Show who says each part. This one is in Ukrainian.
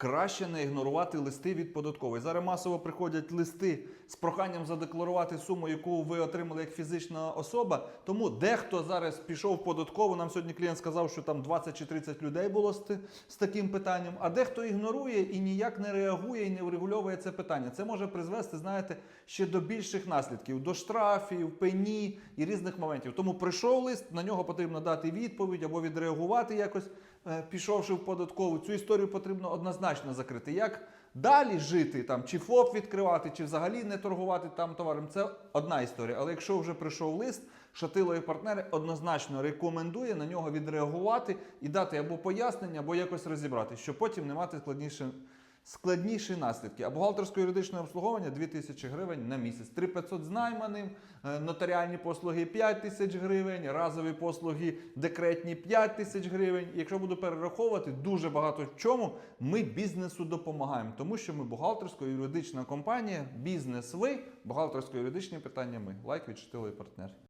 Speaker 1: Краще не ігнорувати листи від податкової. Зараз масово приходять листи з проханням задекларувати суму, яку ви отримали як фізична особа. Тому дехто зараз пішов в податкову. Нам сьогодні клієнт сказав, що там 20 чи 30 людей було з, з таким питанням. А дехто ігнорує і ніяк не реагує і не врегульовує це питання. Це може призвести, знаєте, ще до більших наслідків, до штрафів, пені і різних моментів. Тому прийшов лист, на нього потрібно дати відповідь або відреагувати якось, е, пішовши в податкову. Цю історію потрібно однозначно закрити. Як далі жити, там, чи ФОП відкривати, чи взагалі не торгувати там товаром, це одна історія. Але якщо вже прийшов лист, Шатило і партнери однозначно рекомендує на нього відреагувати і дати або пояснення, або якось розібрати, щоб потім не мати складніше. Складніші наслідки. А бухгалтерсько-юридичне обслуговування 2000 гривень на місяць. 3500 з найманим, е, нотаріальні послуги 5 тисяч гривень, разові послуги декретні 5 тисяч гривень. Якщо буду перераховувати, дуже багато в чому ми бізнесу допомагаємо, тому що ми бухгалтерсько-юридична компанія, бізнес ви, бухгалтерсько-юридичні питання ми. Лайк від Шатило і партнер.